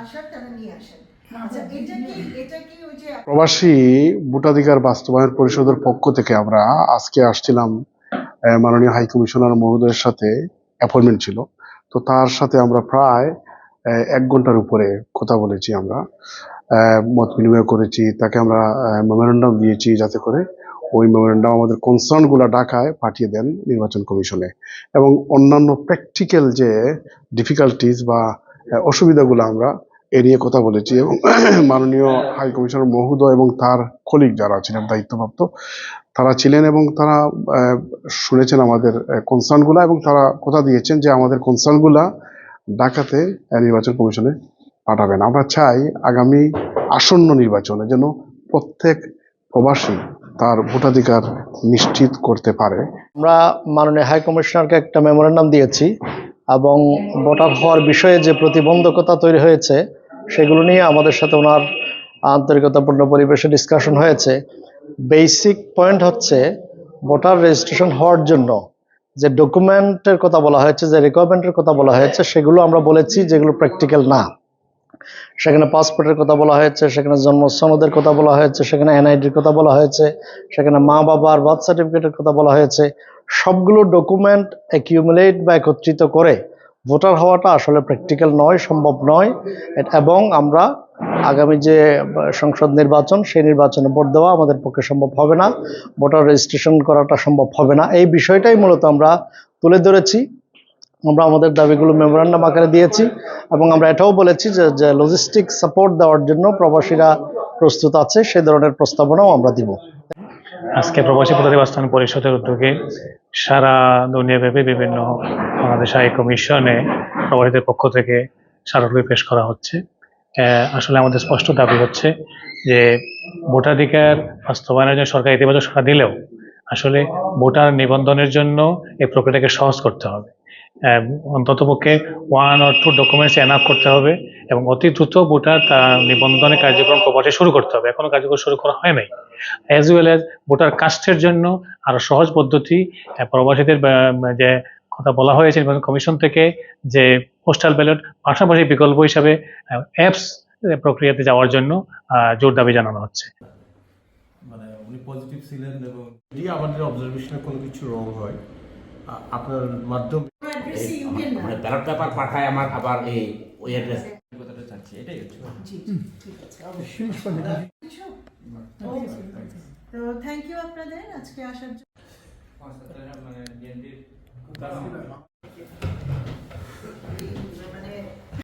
আসার তারা নিয়ে আসেন। আচ্ছা এটা কি এটা কি ওই যে প্রবাসী ভোটাধিকার বাস্তবায়ন পরিষদের পক্ষ থেকে আমরা আজকে আসছিলাম মাননীয় হাই কমিশনার মহোদয়ের সাথে অ্যাপয়েন্টমেন্ট ছিল। তো তার সাথে আমরা প্রায় এক ঘণ্টার উপরে কথা বলেছি আমরা। মত বিনিময় করেছি তাকে আমরা মেমোরেন্ডাম দিয়েছি যাতে করে ওই মেমোরেন্ডাম আমাদের কনসার্নগুলো ঢাকায় পাঠিয়ে দেন নির্বাচন কমিশনে। এবং অন্যান্য প্র্যাকটিক্যাল যে ডিফিকাল্টিস বা অসুবিধাগুলো আমরা এ নিয়ে কথা বলেছি এবং মাননীয় হাই কমিশনার মহোদয় এবং তার কলিগ যারা ছিলেন দায়িত্বপ্রাপ্ত তারা ছিলেন এবং তারা শুনেছেন আমাদের কনসার্নগুলো এবং তারা কথা দিয়েছেন যে আমাদের কনসার্নগুলা আহ, নির্বাচন কমিশনে পাঠাবেন। আমরা চাই আগামী আসন্ন নির্বাচনে যেন প্রত্যেক প্রবাসী তার ভোটাধিকার নিশ্চিত করতে পারে। আমরা মাননীয় হাই কমিশনারকে একটা মেমোরেন্ডাম দিয়েছি। এবং ভোটার হওয়ার বিষয়ে যে প্রতিবন্ধকতা তৈরি হয়েছে, সেগুলো নিয়ে আমাদের সাথে ওনার আন্তরিকতাপূর্ণ পরিবেশে ডিসকাশন হয়েছে। বেসিক পয়েন্ট হচ্ছে ভোটার রেজিস্ট্রেশন হওয়ার জন্য যে ডকুমেন্টের কথা বলা হয়েছে, যে রিকোয়ারমেন্টের কথা বলা হয়েছে, সেগুলো আমরা বলেছি যেগুলো প্র্যাকটিক্যাল না। সেখানে পাসপোর্টের কথা বলা হয়েছে, সেখানে জন্ম সনদের কথা বলা হয়েছে, সেখানে এনআইডির কথা বলা হয়েছে, সেখানে মা বাবার বার্থ সার্টিফিকেটের কথা বলা হয়েছে। সবগুলো ডকুমেন্ট অ্যাকিউমুলেট বা একত্রিত করে ভোটার হওয়াটা আসলে প্র্যাকটিক্যাল নয়, সম্ভব নয়। এবং আমরা আগামী যে সংসদ নির্বাচন, সেই নির্বাচনে ভোট দেওয়া আমাদের পক্ষে সম্ভব হবে না। ভোটার রেজিস্ট্রেশন করাটা সম্ভব হবে না। এই বিষয়টাই মূলত আমরা তুলে ধরেছি। আমরা আমাদের দাবিগুলো মেমোরান্ডাম আকারে দিয়েছি এবং আমরা এটাও বলেছি যে যে লজিস্টিক সাপোর্ট দেওয়ার জন্য প্রবাসীরা প্রস্তুত আছে, সে ধরনের প্রস্তাবনাও আমরা দিব। আজকে প্রবাসী পদ্ধতি বাস্তবায়ন পরিষদের উদ্যোগে সারা দুনিয়াব্যাপী বিভিন্ন বাংলাদেশ হাই কমিশনে প্রবাসীদের পক্ষ থেকে স্মারকলিপি পেশ করা হচ্ছে। আসলে আমাদের স্পষ্ট দাবি হচ্ছে যে ভোটাধিকার বাস্তবায়নের জন্য সরকার ইতিবাচক সাড়া দিলেও আসলে ভোটার নিবন্ধনের জন্য এই প্রক্রিয়াটাকে সহজ করতে হবে। অন্তত পক্ষে one or two documents enough করতে হবে এবং অতি দ্রুত ভোটার তার নিবন্ধনের কার্যক্রম প্রবাসে শুরু করতে হবে। এখনও কার্যক্রম শুরু করা হয় নাই। অ্যাজ ওয়েল অ্যাজ ভোটার কাস্টের জন্য আরও সহজ পদ্ধতি প্রবাসীদের যে কথা বলা হয়েছে নির্বাচন কমিশন থেকে যে পোস্টাল ব্যালট পাশাপাশি বিকল্প হিসাবে অ্যাপস প্রক্রিয়াতে যাওয়ার জন্য জোর দাবি জানানো হচ্ছে মানে উনি পজিটিভ ছিলেন এবং যদি আমাদের অবজারভেশনে কোনো কিছু রং হয় আপনার মাধ্যম মানে ব্যালট পেপার পাঠায় আমার আবার এই ওই অ্যাড্রেস আছে অবশ্যই কিছু? Okay. তো থ্যাংক ইউ আপনাদের আজকে আসার জন্য।